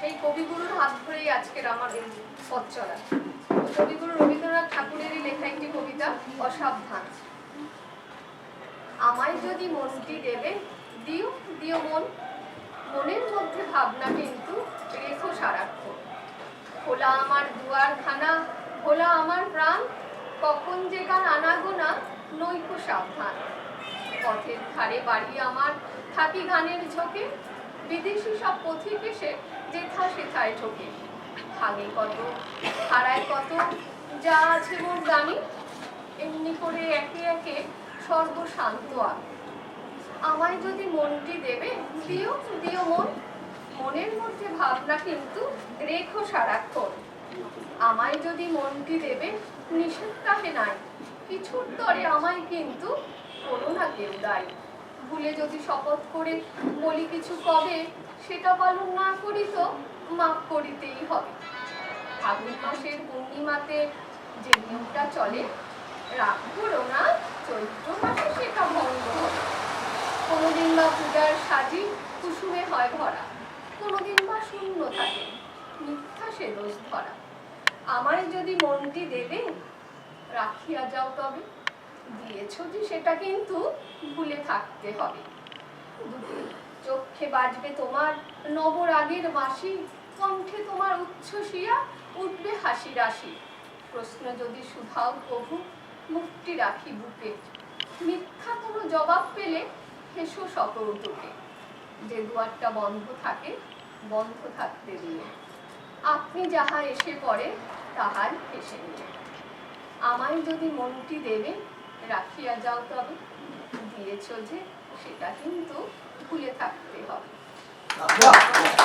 সেই কবিগুরুর হাত ধরেই আজকের আমার পথ চলা। কবিগুরু রবীন্দ্রনাথ ঠাকুরেরই লেখা একটি কবিতা, অসাবধান। আমায় যদি মনটি দেবে, দিও দিও মন। মনের মধ্যে ভাবনা কিন্তু রেখো সারাক্ষণ। খোলা আমার দুয়ারখানা খোলা আমার প্রাণ। কখন যে গান আনাগোনা, নৈকো সাবধান। পথের ধারে বাড়ি আমার থাকি গানের ঝোঁকে। বিদেশি সব পথিক এসে যেথা সেথায় ঠোকে ভাগে কত, হারায় কত, যা আছে মোর জানি। এমনি করে একে একে সর্বশান্ত আমি আমায় যদি মনটি দেবে, দিও দিও মন। মনের মধ্যে ভাবনা কিন্তু রেখো সারাক্ষণ। আমায় যদি মনটি দেবে, নিষেধ কাহে নাই। কিছুর তরে আমায় কিন্তু করো না কেউ দায়। ভুলে যদি শপথ করে বলি কিছু কবে, সেটা পালন না করি তো মাফ করিতেই হবে। ফাগুন মাসের পূর্ণিমাতে যে নিয়মটা চলে রাগ করো না চৈত্র মাসে সেটা ভঙ্গ। কোনোদিন বা পূজার সাজি কুসুমে হয় ভরা, কোনোদিন বা শূন্য থাকে মিথ্যা সে দোষ ধরা। আমায় যদি মনটি দেবে, রাখিয়া যাও তবে দিয়েছ যে সেটা কিন্তু ভুলে থাকতে হবে। চোখে বাজবে তোমার, নবরাগের বাঁশি, কণ্ঠে তোমার উচ্ছ্বসিয়া, উঠবে হাসি রাশি প্রশ্ন যদি শুধাও প্রভু, মুক্তি রাখি বুকে। মিথ্যা কোনো জবাব পেলে হেসো সকল সকৌতুকে যে দুয়ারটা বন্ধ থাকে, বন্ধ থাকতে দিয়ে। আপনি যাহা এসে পড়ে, তাহার এসে নিয়ে। আমায় যদি মনটি দেবে রাখিয়া যাও তবে দিয়েছ যে সেটা কিন্তু ভুলে থাকতে হবে বাহ!